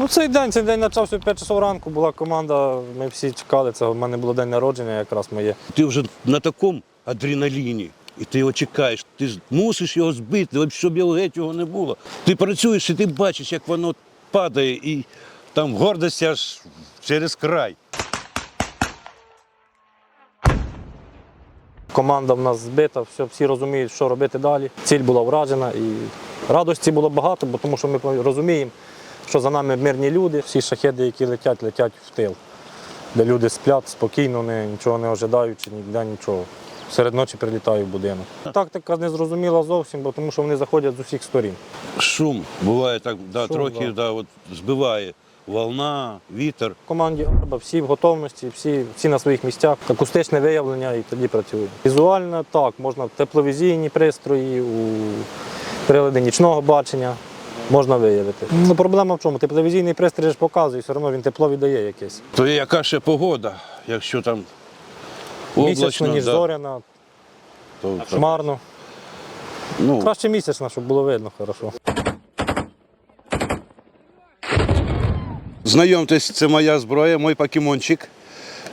Ну, цей день, цей день почався в 5 часов ранку, була команда, ми всі чекали. Це в мене було день народження якраз моє. Ти вже на такому адреналіні, і ти його чекаєш, ти мусиш його збити, щоб його геть його не було. Ти працюєш і ти бачиш, як воно падає, і там гордость аж через край. Команда в нас збита, все, всі розуміють, що робити далі. Ціль була вражена і радості було багато, бо тому що ми розуміємо, що за нами мирні люди, всі шахеди, які летять, летять в тил, де люди сплять спокійно, не, нічого не ожидаючи, ніде нічого. Серед ночі прилітаю в будинок. Тактика не зрозуміла зовсім, бо тому що вони заходять з усіх сторін. Шум буває так, да, Шум, трохи да. да, от, збиває. Волна, вітер. В команді Арба всі в готовності, всі, всі на своїх місцях, акустичне виявлення і тоді працює. Візуально так, можна тепловізійні пристрої, у прилади нічного бачення можна виявити. Ну, проблема в чому? Тепловізійний пристрій ж показує, все одно він тепло віддає якесь. То є яка ще погода, якщо там Місячно, ніж да, зоряна, то, хмарно. ну, Краще місячна, щоб було видно хорошо. Знайомтесь, це моя зброя, мій покемончик.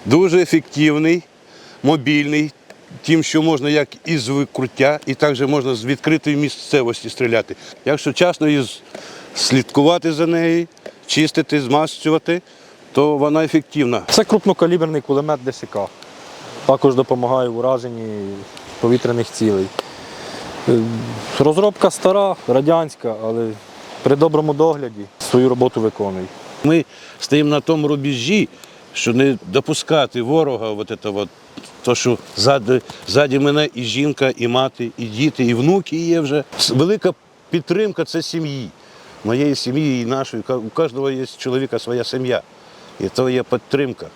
Дуже ефективний, мобільний, тим, що можна як із викруття, і також можна з відкритої місцевості стріляти. Якщо вчасно із- слідкувати за нею, чистити, змащувати, то вона ефективна. Це крупнокаліберний кулемет ДСК. Також допомагає в ураженні повітряних цілей. Е, Розробка стара, радянська, але при доброму догляді свою роботу виконує. Ми стоїмо на тому рубежі, що не допускати ворога, от це от, то, що ззаді, ззаді мене і жінка, і мати, і діти, і внуки є вже. Велика підтримка це сім'ї. Моєї сім'ї і нашої. У кожного є чоловіка своя сім'я. І то є підтримка.